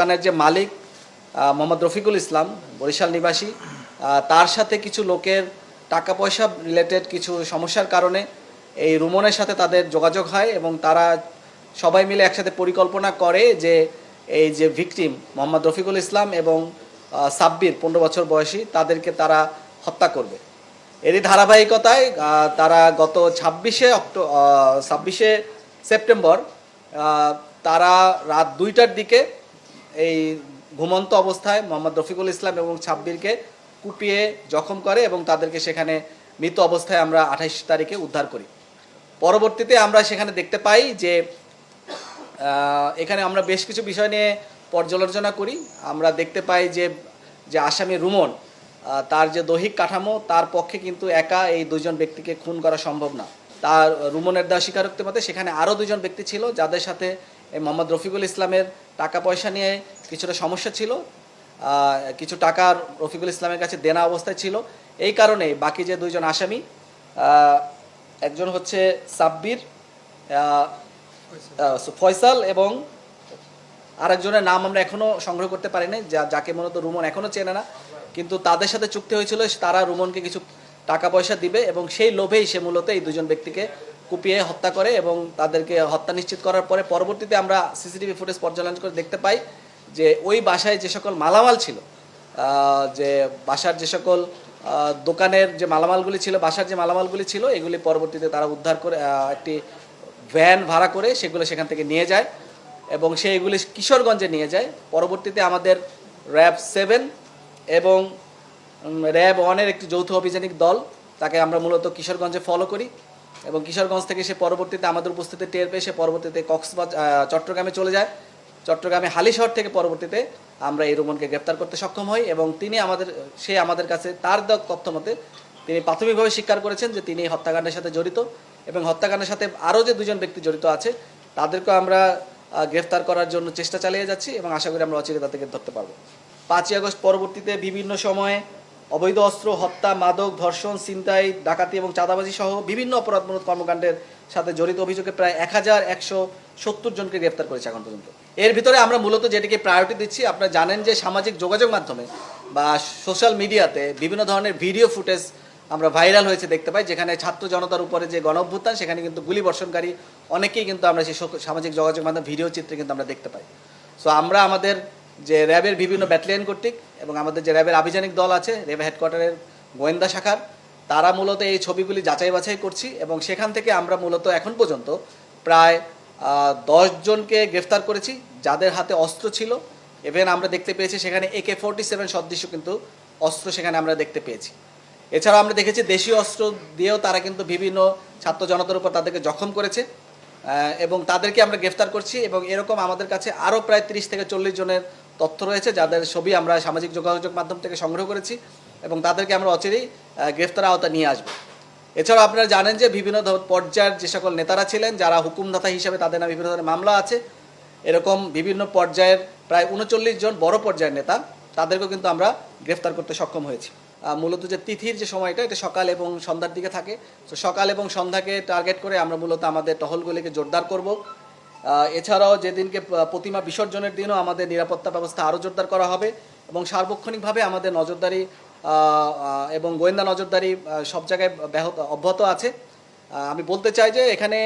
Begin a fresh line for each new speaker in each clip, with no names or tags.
দোকানের যে মালিক মোহাম্মদ রফিকুল ইসলাম, বরিশাল নিবাসী তার সাথে কিছু লোকের টাকা পয়সা রিলেটেড কিছু সমস্যার কারণে এই রুমনের সাথে তাদের যোগাযোগ হয় এবং তারা সবাই মিলে একসাথে পরিকল্পনা করে যে এই যে ভিকটিম মোহাম্মদ রফিকুল ইসলাম এবং সাব্বির, পনেরো বছর বয়সী, তাদেরকে তারা হত্যা করবে। এরই ধারাবাহিকতায় তারা গত ছাব্বিশে অক্টো ছাব্বিশে সেপ্টেম্বর তারা রাত দুইটার দিকে এই ঘুমন্ত অবস্থায় মোহাম্মদ রফিকুল ইসলাম এবং ছাব্বিরকে কুপিয়ে জখম করে এবং তাদেরকে সেখানে মৃত অবস্থায় আমরা আঠাইশ তারিখে উদ্ধার করি। পরবর্তীতে আমরা সেখানে দেখতে পাই যে এখানে আমরা বেশ কিছু বিষয় নিয়ে পর্যালোচনা করি। আমরা দেখতে পাই যে যে আসামি রুমন তার যে দৈহিক কাঠামো, তার পক্ষে কিন্তু একা এই দুজন ব্যক্তিকে খুন করা সম্ভব না। তার রুমনের দেওয়া স্বীকারোক্তি মতে সেখানে আরও দুজন ব্যক্তি ছিল যাদের সাথে মোহাম্মদ রফিকুল ইসলামের টাকা পয়সা নিয়ে কিছুটা সমস্যা ছিল কিছু টাকা রফিকুল ইসলামের কাছে দেনা অবস্থায় ছিল। এই কারণে বাকি যে দুইজন আসামি একজন হচ্ছে সাব্বির ফয়সাল এবং আরেকজনের নাম আমরা এখনও সংগ্রহ করতে পারিনি যা, যাকে মূলত রুমন এখনও চেনে না। কিন্তু তাদের সাথে চুক্তি হয়েছিল, তারা রুমনকে কিছু টাকা পয়সা দিবে এবং সেই লোভেই সে মূলত এই দুজন ব্যক্তিকে কুপিয়ে হত্যা করে এবং তাদেরকে হত্যা নিশ্চিত করার পরে পরবর্তীতে আমরা সিসিটিভি ফুটেজ পর্যালোচনা করে দেখতে পাই যে ওই বাসায় যে সকল মালামাল ছিল যে বাসার যে সকল দোকানের যে মালামালগুলি ছিল, বাসার যে মালামালগুলি ছিল, এগুলি পরবর্তীতে তারা উদ্ধার করে একটি ভ্যান ভাড়া করে সেগুলো সেখান থেকে নিয়ে যায় এবং সেইগুলি কিশোরগঞ্জে নিয়ে যায়। পরবর্তীতে আমাদের র্যাব সেভেন এবং র্যাব ওয়ানের একটি যৌথ অভিযানিক দল, তাকে আমরা মূলত কিশোরগঞ্জে ফলো করি। এবং কিশোরগঞ্জ থেকে সে পরবর্তীতে আমাদের উপস্থিতি টের পেয়ে সে পরবর্তীতে কক্সবাজার চট্টগ্রামে চলে যায়। চট্টগ্রামে হালিশহর থেকে পরবর্তীতে আমরা এই রোমনকে গ্রেপ্তার করতে সক্ষম হই এবং তিনি আমাদের সে আমাদের কাছে তার তথ্য মতে তিনি প্রাথমিকভাবে স্বীকার করেছেন যে তিনি হত্যাকাণ্ডের সাথে জড়িত এবং হত্যাকাণ্ডের সাথে আরও যে দুজন ব্যক্তি জড়িত আছে, তাদেরকেও আমরা গ্রেফতার করার জন্য চেষ্টা চালিয়ে যাচ্ছি এবং আশা করি আমরা অচিরে তাদেরকে ধরতে পারব। পাঁচই আগস্ট পরবর্তীতে বিভিন্ন সময়ে অবৈধ অস্ত্র, হত্যা, মাদক, ধর্ষণ, ছিনতাই, ডাকাতি এবং চাঁদাবাজি সহ বিভিন্ন অপরাধমূলক কর্মকাণ্ডের সাথে জড়িত অভিযোগে প্রায় এক হাজার একশো সত্তর জনকে গ্রেফতার করেছে এখন পর্যন্ত। এর ভিতরে আমরা মূলত যেটিকে প্রায়োরিটি দিচ্ছি, আপনারা জানেন যে সামাজিক যোগাযোগ মাধ্যমে বা সোশ্যাল মিডিয়াতে বিভিন্ন ধরনের ভিডিও ফুটেজ আমরা ভাইরাল হয়েছে দেখতে পাই, যেখানে ছাত্র জনতার উপরে যে গণ অভ্যুত্থান সেখানে কিন্তু গুলি বর্ষণকারী অনেকেই কিন্তু আমরা সেই সামাজিক যোগাযোগ মাধ্যম ভিডিও চিত্রে কিন্তু আমরা দেখতে পাই। সো আমরা আমাদের যে র্যাবের বিভিন্ন ব্যাটালিয়ন কর্তৃক এবং আমাদের যে র্যাবের আভিযানিক দল আছে, র্যাব হেডকোয়ার্টারের গোয়েন্দা শাখার, তারা মূলত এই ছবিগুলি যাচাই বাছাই করছি এবং সেখান থেকে আমরা মূলত এখন পর্যন্ত প্রায় জনকে গ্রেফতার করেছি, যাদের হাতে অস্ত্র ছিল। ইভেন আমরা দেখতে পেয়েছি সেখানে একে ফোরটি সেভেন সদৃশ্য কিন্তু অস্ত্র সেখানে আমরা দেখতে পেয়েছি। এছাড়াও আমরা দেখেছি দেশীয় অস্ত্র দিয়েও তারা কিন্তু বিভিন্ন ছাত্র জনতার উপর তাদেরকে জখম করেছে এবং তাদেরকে আমরা গ্রেফতার করছি এবং এরকম আমাদের কাছে আরও প্রায় তিরিশ থেকে চল্লিশ জনের তথ্য রয়েছে, যাদের ছবি আমরা সামাজিক যোগাযোগ মাধ্যম থেকে সংগ্রহ করেছি এবং তাদেরকে আমরা অচিরেই গ্রেফতার আওতা নিয়ে আসব। এছাড়াও আপনারা জানেন যে বিভিন্ন পর্যায়ের যে সকল নেতারা ছিলেন, যারা হুকুমদাতা হিসাবে তাদের নামে বিভিন্ন ধরনের মামলা আছে, এরকম বিভিন্ন পর্যায়ের প্রায় উনচল্লিশ জন বড় পর্যায়ের নেতা, তাদেরকেও কিন্তু আমরা গ্রেফতার করতে সক্ষম হয়েছি। মূলত যে তিথির যে সময়টা, এটা সকাল এবং সন্ধ্যার দিকে থাকে। তো সকাল এবং সন্ধ্যাকে টার্গেট করে আমরা মূলত আমাদের টহলগুলিকে জোরদার করব। এছাড়াও যেদিনকে প্রতিমা বিসর্জনের দিনও আমাদের নিরাপত্তা ব্যবস্থা আরও জোরদার করা হবে এবং সার্বক্ষণিকভাবে আমাদের নজরদারি এবং গোয়েন্দা নজরদারি সব জায়গায় ব্যাহত, অব্যাহত আছে। আমি বলতে চাই যে এখানে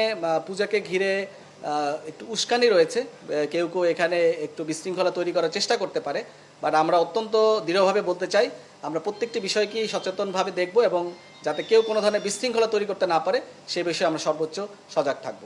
পূজাকে ঘিরে একটু উস্কানি রয়েছে। কেউ কেউ এখানে একটু বিশৃঙ্খলা তৈরি করার চেষ্টা করতে পারে, বাট আমরা অত্যন্ত দৃঢ়ভাবে বলতে চাই, আমরা প্রত্যেকটি বিষয়কেই সচেতনভাবে দেখব এবং যাতে কেউ কোনো ধরনের বিশৃঙ্খলা তৈরি করতে না পারে, সে বিষয়ে আমরা সর্বোচ্চ সজাগ থাকব।